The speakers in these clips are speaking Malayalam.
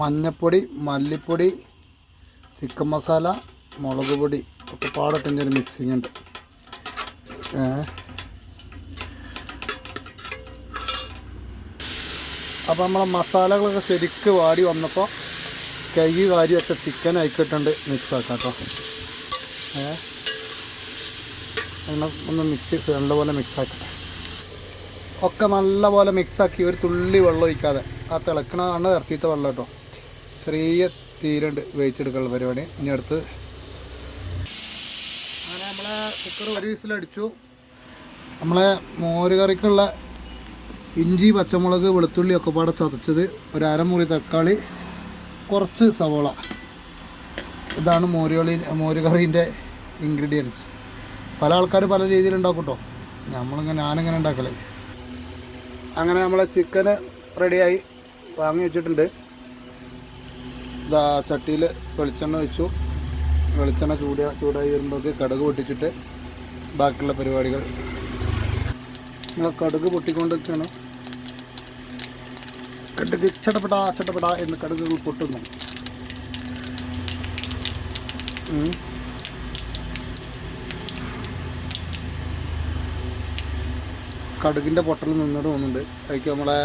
മഞ്ഞപ്പൊടി മല്ലിപ്പൊടി ചിക്കൻ മസാല മുളക് പൊടി ഒക്കെ പാടത്തിന്റെ ഒരു മിക്സിങ് ഉണ്ട്. അപ്പോൾ നമ്മളെ മസാലകളൊക്കെ ശരിക്ക് വാടി വന്നപ്പോൾ കൈ കാര്യമൊക്കെ ചിക്കൻ ആയിക്കിട്ടുണ്ട്. മിക്സ് ആക്കാം കേട്ടോ അങ്ങനെ ഒന്ന് മിക്സ് നല്ലപോലെ മിക്സ് ആക്കട്ടെ ഒക്കെ നല്ലപോലെ മിക്സാക്കി ഒരു തുള്ളി വെള്ളം ഒഴിക്കാതെ. ആ തിളക്കണതാണ് ഇറക്കിയിട്ട് വെള്ളം കേട്ടോ ചെറിയ തീരണ്ട് വേവിച്ചെടുക്കാനുള്ള പരിപാടി. ഇനി അടുത്ത് അങ്ങനെ നമ്മളെ കുക്കർ ഒരു വിസിലടിച്ചു. നമ്മളെ മോര് കറിക്കുള്ള ഇഞ്ചി പച്ചമുളക് വെളുത്തുള്ളി ഒക്കെ പാടെ ചതച്ചത് ഒരു അരമുറി തക്കാളി കുറച്ച് സവോള. ഇതാണ് മോരുകളി മോര് കറീന്റെ ഇൻഗ്രീഡിയൻസ് പല ആൾക്കാർ പല രീതിയിൽ ഉണ്ടാക്കും കേട്ടോ നമ്മളിങ്ങനെ ഞാനിങ്ങനെ ഉണ്ടാക്കലേ. അങ്ങനെ നമ്മളെ ചിക്കന് റെഡിയായി വാങ്ങി വെച്ചിട്ടുണ്ട്. ഇതാ ചട്ടിയിൽ വെളിച്ചെണ്ണ വെച്ചു. വെളിച്ചെണ്ണ ചൂടാ ചൂടായി വരുമ്പോഴേക്ക് കടുക് പൊട്ടിച്ചിട്ട് ബാക്കിയുള്ള പരിപാടികൾ. നിങ്ങൾ കടുക് വെച്ചാണ് കടുക് ചട്ടപ്പെടാ ചട്ടപ്പെടാ എന്ന് കടുകുകൾ പൊട്ടുന്നു. കടുകിന്റെ പൊട്ടൽ നിന്നിട്ട് പോകുന്നുണ്ട് അതിലേക്ക് നമ്മളെ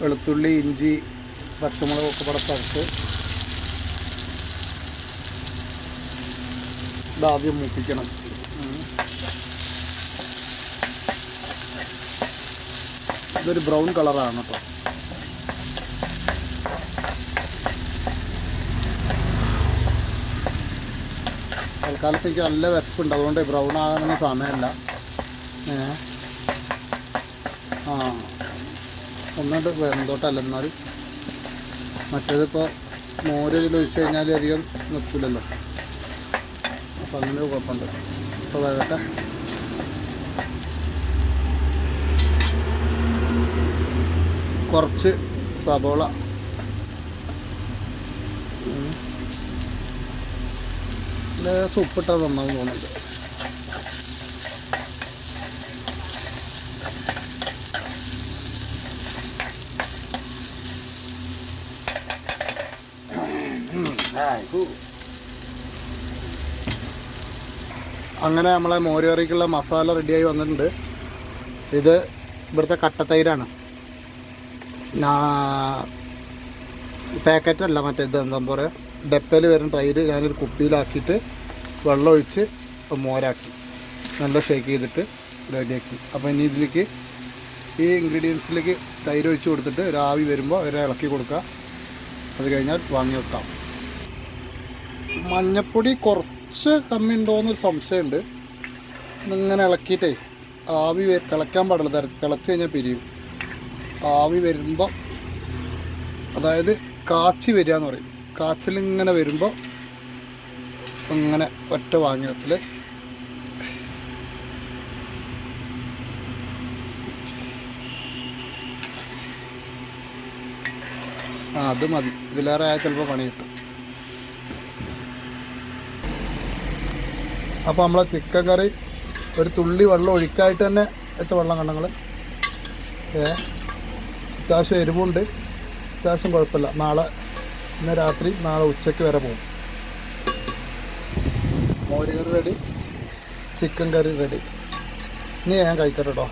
വെളുത്തുള്ളി ഇഞ്ചി പച്ചമുളക് ഒക്കെ ഇതാദ്യം മൂപ്പിക്കണം. ഇതൊരു ബ്രൗൺ കളറാണ് കേട്ടോ തൽക്കാലത്ത് എനിക്ക് നല്ല വിശപ്പുണ്ട്. അതുകൊണ്ട് ബ്രൗൺ ആകാനൊന്നും സമയമല്ല. ആ. ഒന്നുകൊണ്ട് വെന്തോട്ടല്ല എന്നാലും. മറ്റേതിപ്പോൾ മോര് ഒഴിച്ച് കഴിഞ്ഞാൽ അധികം നിൽക്കില്ലല്ലോ അപ്പം അങ്ങനെ കുഴപ്പമുണ്ട്. അപ്പോൾ വേകട്ടെ കുറച്ച് സബോള. സൂപ്പിട്ടത് നന്നാവും ഉപ്പിട്ടാൽ നന്നാവും തോന്നുന്നുണ്ട്. അങ്ങനെ നമ്മളെ മോരുകറിക്കുള്ള മസാല റെഡിയായി വന്നിട്ടുണ്ട്. ഇത് ഇവിടുത്തെ കട്ടത്തൈരാണ്. പാക്കറ്റ് അല്ല മറ്റേ ഇത് എന്താ പറയുക ഡപ്പയിൽ വരുന്ന തൈര് ഞാനൊരു കുപ്പിയിലാക്കിയിട്ട് വെള്ളം ഒഴിച്ച് മോരാക്കി. നല്ല ഷേക്ക് ചെയ്തിട്ട് റെഡിയാക്കി അപ്പോൾ ഇനി ഇതിലേക്ക് ഈ ഇൻഗ്രീഡിയൻസിലേക്ക് തൈര് ഒഴിച്ച് കൊടുത്തിട്ട് ഒരു ആവി വരുമ്പോൾ അവരെ ഇളക്കി കൊടുക്കുക അത് കഴിഞ്ഞാൽ വാങ്ങി വെക്കാം. മഞ്ഞപ്പൊടി കുറച്ച് കമ്മി ഉണ്ടോയെന്നൊരു സംശയമുണ്ട്. ഇങ്ങനെ ഇളക്കിയിട്ടേ ആവി തിളയ്ക്കാൻ പാടില്ല. തിളച്ച് കഴിഞ്ഞാൽ പിരിയും. ആവി വരുമ്പോൾ അതായത് കാച്ചി വരിക എന്ന് പറയും. കാച്ചിലിങ്ങനെ വരുമ്പോൾ ഇങ്ങനെ ഒറ്റ വാങ്ങിയത്തിൽ ആ അത് മതി. ഇതിലേറെ ആയാൽ ചിലപ്പോൾ പണി കിട്ടും. അപ്പോൾ നമ്മളെ ചിക്കൻ കറി ഒരു തുള്ളി വെള്ളം ഒഴിക്കായിട്ട് തന്നെ എത്ര വെള്ളം കണ്ടങ്ങൾ ഏ അത്യാവശ്യം എരിവുണ്ട്. അത്യാവശ്യം കുഴപ്പമില്ല. നാളെ ഇന്ന് രാത്രി നാളെ ഉച്ചയ്ക്ക് വരെ പോകും. മോര് കറി റെഡി ചിക്കൻ കറി റെഡി ഇനി ഞാൻ കഴിക്കട്ടെ കേട്ടോ